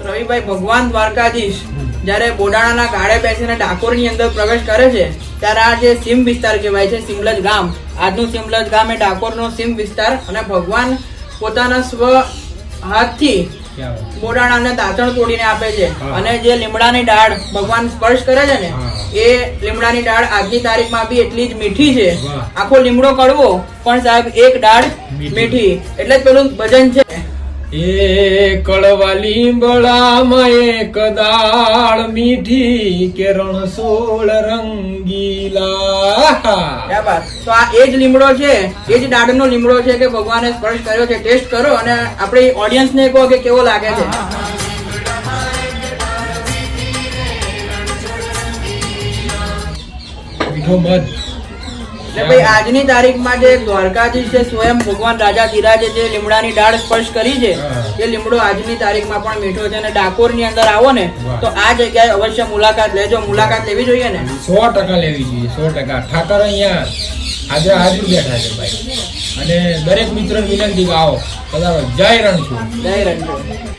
રવિભાઈ ભગવાન દ્વારકાધીશ જ્યારે બોડાણાના ગાળે બેસીને ડાકોરની અંદર પ્રવેશ કરે છે ત્યારે આ જે સીમ વિસ્તાર કહેવાય છે સિમલજ ગામ આજનું સિમલજ ગામ એ ડાકોરનો સીમ વિસ્તાર અને ભગવાન પોતાના સ્વ હાથથી બોડાણાને દાંતણ તોડીને આપે છે. અને જે લીમડાની ડાળ ભગવાન સ્પર્શ કરે છે ને એ લીમડાની ડાળ આજની તારીખમાં બી એટલી જ મીઠી છે. આખો લીમડો કડવો પણ સાહેબ એક ડાળ મીઠી. મીઠી. એટલે જ પેલું ભજન છે. એ કળવા લીંબડામાં એક દાળ મીઠી કે રણસોળ રંગીલા. તો આ એ જ લીમડો છે એ જ દાડનો લીમડો છે કે ભગવાને સ્પર્શ કર્યો છે. ટેસ્ટ કરો અને આપણી ઓડિયન્સને કહો કે કેવો લાગે છે. મીઠો મધ. એટલે ભાઈ આજની તારીખમાં જે દ્વારકાધીશ છે સ્વયં ભગવાન રાજા ધીરાજે જે લીમડાની ડાળ સ્પર્શ કરી છે એ લીમડો આજની તારીખમાં પણ મીઠો છે અને ડાકોરની અંદર આવો ને તો આ જગ્યાએ અવશ્ય મુલાકાત લેજો. મુલાકાત લેવી જોઈએ ને? સો ટકા લેવી જોઈએ સો ટકા. ઠાકર અહીંયા આજે હાજર બેઠા છે ભાઈ. અને દરેક મિત્રોને વિનંતી આવો પધારો જય રણછોડ. જય રણછોડ.